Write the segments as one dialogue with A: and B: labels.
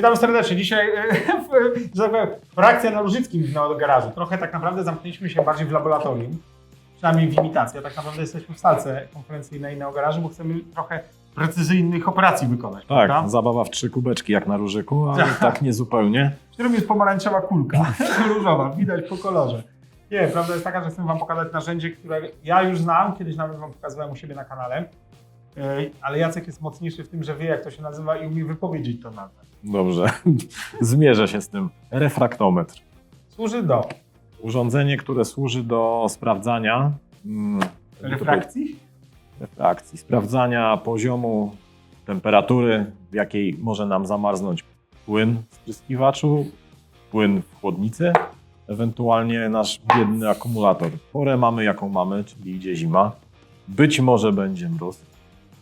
A: Witam serdecznie. Dzisiaj e, tak reakcja na Różyckim w garażu. Trochę tak naprawdę zamknęliśmy się bardziej w laboratorium, przynajmniej w imitacji, a tak naprawdę jesteśmy w salce konferencyjnej Neogarażu, bo chcemy trochę precyzyjnych operacji wykonać.
B: Tak,
A: prawda?
B: zabawa w trzy kubeczki jak na różyku, ale
A: Tak.
B: tak nie zupełnie.
A: w którym jest pomarańczowa kulka, różowa, widać po kolorze. Nie, prawda jest taka, że chcę Wam pokazać narzędzie, które ja już znam, kiedyś nawet Wam pokazywałem u siebie na kanale, ale Jacek jest mocniejszy w tym, że wie jak to się nazywa i umie wypowiedzieć to nazwę.
B: Dobrze, zmierzę się z tym. Refraktometr.
A: Służy do
B: Urządzenie, które służy do sprawdzania mm,
A: refrakcji,
B: refrakcji, sprawdzania poziomu temperatury, w jakiej może nam zamarznąć płyn w spryskiwaczu, płyn w chłodnicy, ewentualnie nasz biedny akumulator. Porę mamy jaką mamy, czyli idzie zima. Być może będzie mróz,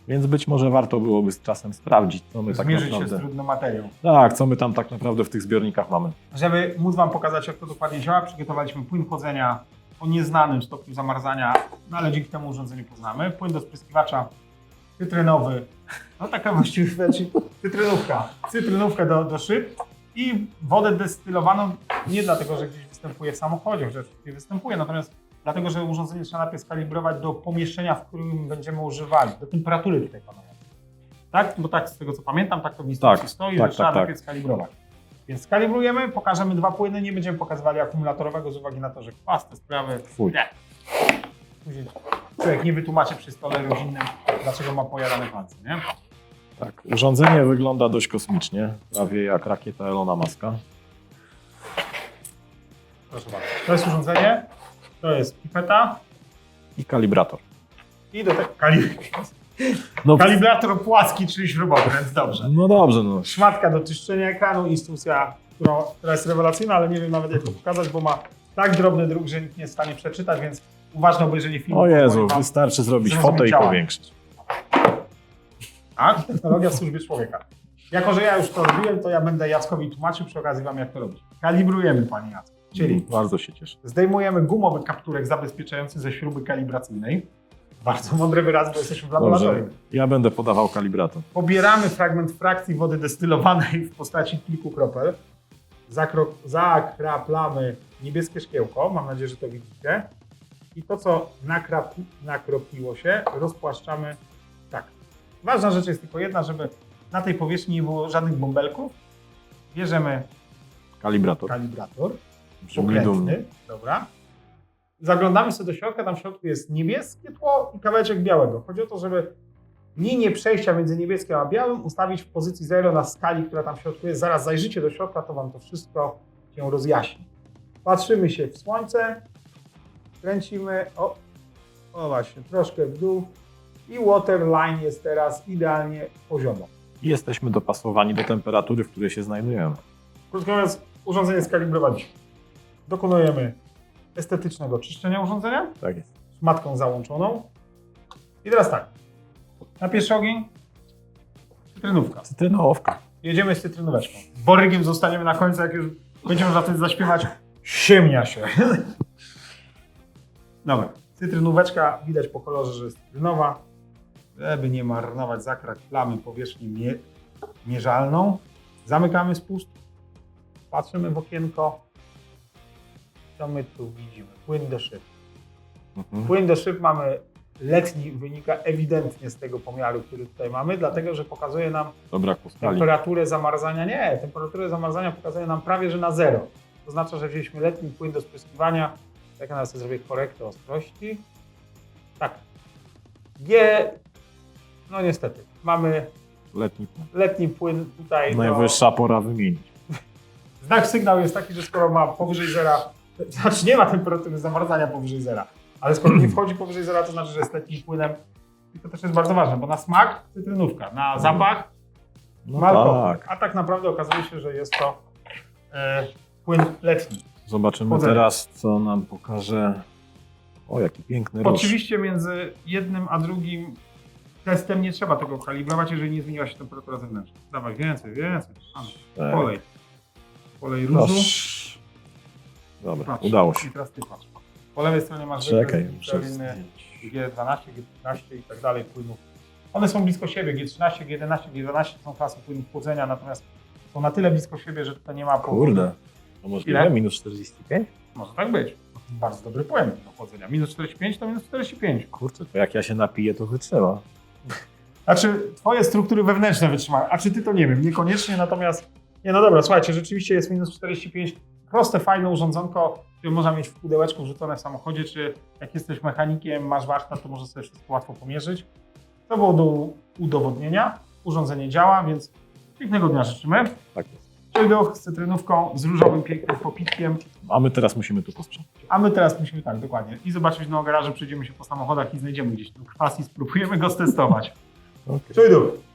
B: więc być może warto byłoby z czasem sprawdzić, co my tak
A: zmierzyć się z
B: naprawdę...
A: trudną materią.
B: Tak, co my tam tak naprawdę w tych zbiornikach mamy.
A: Żeby móc Wam pokazać, jak to dokładnie działa, przygotowaliśmy płyn chłodzenia o nieznanym stopniu zamarzania, no ale dzięki temu urządzeniu poznamy. Płyn do spryskiwacza cytrynowy, no taka właściwie znaczy, cytrynówka, cytrynówkę do, do szyb i wodę destylowaną, nie dlatego, że gdzieś występuje w samochodzie, chociaż nie występuje, natomiast dlatego, że urządzenie trzeba najpierw skalibrować do pomieszczenia, w którym będziemy używali, do temperatury tutaj panowej. Tak? Bo tak, z tego co pamiętam, tak to w instrukcji
B: Tak,
A: stoi,
B: tak,
A: że trzeba
B: tak, tak.
A: najpierw skalibrować. Więc skalibrujemy, pokażemy dwa płyny, nie będziemy pokazywali akumulatorowego z uwagi na to, że kwas, te sprawy.
B: Fuj.
A: Nie. Później człowiek nie wytłumaczy przy stole rodzinnym, dlaczego ma pojadane palce, nie?
B: Tak, urządzenie wygląda dość kosmicznie, prawie jak rakieta Elona Muska.
A: Proszę bardzo. To jest urządzenie, to jest pipeta
B: I kalibrator.
A: i do tego kali...
B: No,
A: kalibrator płaski, czyli śrubowy, więc dobrze.
B: no dobrze, no.
A: Szmatka do czyszczenia ekranu, instrukcja, która jest rewelacyjna, ale nie wiem nawet jak to pokazać, bo ma tak drobny druk, że nikt nie jest w stanie przeczytać, więc uważne obejrzenie filmu.
B: O Jezu,
A: wam-
B: wystarczy zrobić
A: zrozumieć
B: fotę i powiększyć.
A: Tak? Technologia w służbie człowieka. Jako, że ja już to robiłem, to ja będę Jackowi tłumaczył przy okazji wam, jak to robić. Kalibrujemy, panie Jacku. Czyli
B: Bardzo się cieszę.
A: zdejmujemy gumowy kapturek zabezpieczający ze śruby kalibracyjnej. Bardzo mądry wyraz, bo jesteśmy w laboratorium.
B: Ja będę podawał kalibrator.
A: Pobieramy fragment frakcji wody destylowanej w postaci kilku kropel. Zakro- zakraplamy niebieskie szkiełko. Mam nadzieję, że to widzicie. I to, co nakrap- nakropiło się, rozpłaszczamy tak. Ważna rzecz jest tylko jedna, żeby na tej powierzchni nie było żadnych bąbelków. Bierzemy
B: Kalibrator.
A: kalibrator,
B: Brzmi
A: pokrętny,
B: dumnie.
A: dobra. Zaglądamy sobie do środka, tam w środku jest niebieskie tło i kawałeczek białego. Chodzi o to, żeby linię przejścia między niebieskim a białym ustawić w pozycji 0 na skali, która tam w środku jest. Zaraz zajrzycie do środka, to Wam to wszystko się rozjaśni. Patrzymy się w słońce, kręcimy, o, o właśnie, troszkę w dół i waterline jest teraz idealnie poziomo.
B: Jesteśmy dopasowani do temperatury, w której się znajdujemy.
A: Krótko mówiąc, urządzenie skalibrowaliśmy. Dokonujemy estetycznego czyszczenia urządzenia
B: Tak jest.
A: z matką załączoną. I teraz tak. Na pierwszy ogień cytrynówka.
B: Cytrynowka.
A: Jedziemy z cytrynóweczką. Borygiem zostaniemy na końcu, jak już będziemy za wtedy zaśpiewać. Siemnia się. Dobra. Cytrynóweczka, widać po kolorze, że jest cytrynowa. Żeby nie marnować zakrak plamy powierzchni mie mierzalną. Zamykamy spust. Patrzymy w okienko. Co my tu widzimy? Płyn do szyb.
B: Mhm.
A: Płyn do szyb mamy letni, wynika ewidentnie z tego pomiaru, który tutaj mamy, dlatego że pokazuje nam temperaturę zamarzania. Nie, temperaturę zamarzania pokazuje nam prawie, że na zero. To znaczy, że wzięliśmy letni płyn do spryskiwania. Jak ja nawet sobie zrobię korektę ostrości. Tak. G. No niestety. Mamy
B: Letni.
A: letni płyn tutaj. do-
B: Najwyższa pora wymienić.
A: Znak sygnał jest taki, że skoro ma powyżej zera, znaczy nie ma temperatury zamarzania powyżej zera, ale skoro nie wchodzi powyżej zera, to znaczy, że jest letnim płynem. I to też jest bardzo ważne, bo na smak cytrynówka, na zapach
B: No tak.
A: A tak naprawdę okazuje się, że jest to e, płyn letni.
B: Zobaczymy
A: Chodzenie.
B: teraz, co nam pokaże. O, jaki piękny roż.
A: Oczywiście między jednym a drugim testem nie trzeba tego kalibrować, jeżeli nie zmieniła się temperatura zewnętrzna. Dawaj więcej, więcej. A,
B: Tak.
A: Polej. Polej różu.
B: Dobra,
A: Patrz.
B: udało się.
A: I teraz ty patrz. Po lewej stronie masz
B: Czekaj,
A: wykres
B: muszę
A: G12,
B: zdjąć.
A: G12, G15 i tak dalej płynów. One są blisko siebie, G13, G11, G12 są klasy płynów chłodzenia, natomiast są na tyle blisko siebie, że tutaj nie ma powodu.
B: Kurde. To możliwe?
A: Ile?
B: Minus 45?
A: Może tak być. Bardzo dobry płyn do chłodzenia. Minus 45 to minus 45.
B: Kurczę, to jak ja się napiję, to wytrzyma.
A: Znaczy, twoje struktury wewnętrzne wytrzymają, a czy ty to nie wiem, niekoniecznie, natomiast, nie no dobra, słuchajcie, rzeczywiście jest minus 45, proste, fajne urządzonko, które można mieć w pudełeczku wrzucone w samochodzie, czy jak jesteś mechanikiem, masz warsztat, to możesz sobie wszystko łatwo pomierzyć. To było do udowodnienia, urządzenie działa, więc pięknego dnia życzymy.
B: Tak jest.
A: Cielduch z cytrynówką, z różowym pięknym popitkiem,
B: A my teraz musimy tu posprzątać.
A: a my teraz musimy tak, dokładnie, i zobaczyć na garażu, przejdziemy się po samochodach i znajdziemy gdzieś ten kwas i spróbujemy go stestować.
B: Okay.
A: Cielduch!